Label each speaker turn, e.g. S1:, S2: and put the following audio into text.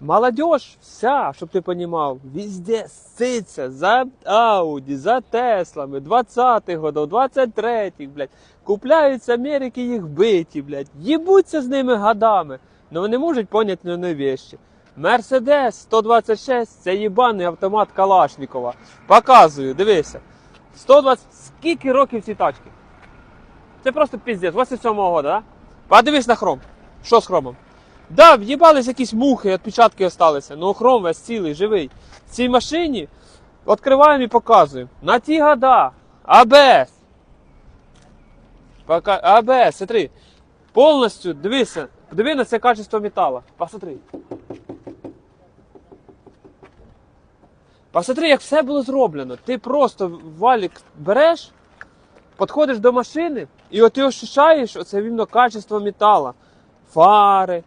S1: Молодежь вся, щоб ти розумів, везде ситься за Ауді, за Теслами, 20-х годов, 23-х, блядь. Купляють з Америки їх биті, блядь. Їбуться з ними годами. Но вони можуть поняти нові вещі. Мерседес 126 це їбаний автомат Калашникова. Показую, дивися. 120. Скільки років ці тачки? Це просто піздець, 87-го года, да? Подивись на хром. Що з хромом? Да, в'їбались якісь мухи, відпечатки осталися. Ну хром весь цілий, живий. В цій машині відкриваємо і показуємо. На ті года. АБС. Пока... АБС, смотри. Повністю, дивися, диви на це качество металу. Посмотри. Посмотри, як все було зроблено. Ти просто валік береш, підходиш до машини, і от ти ощущаєш оце вімно качество металу. Фари,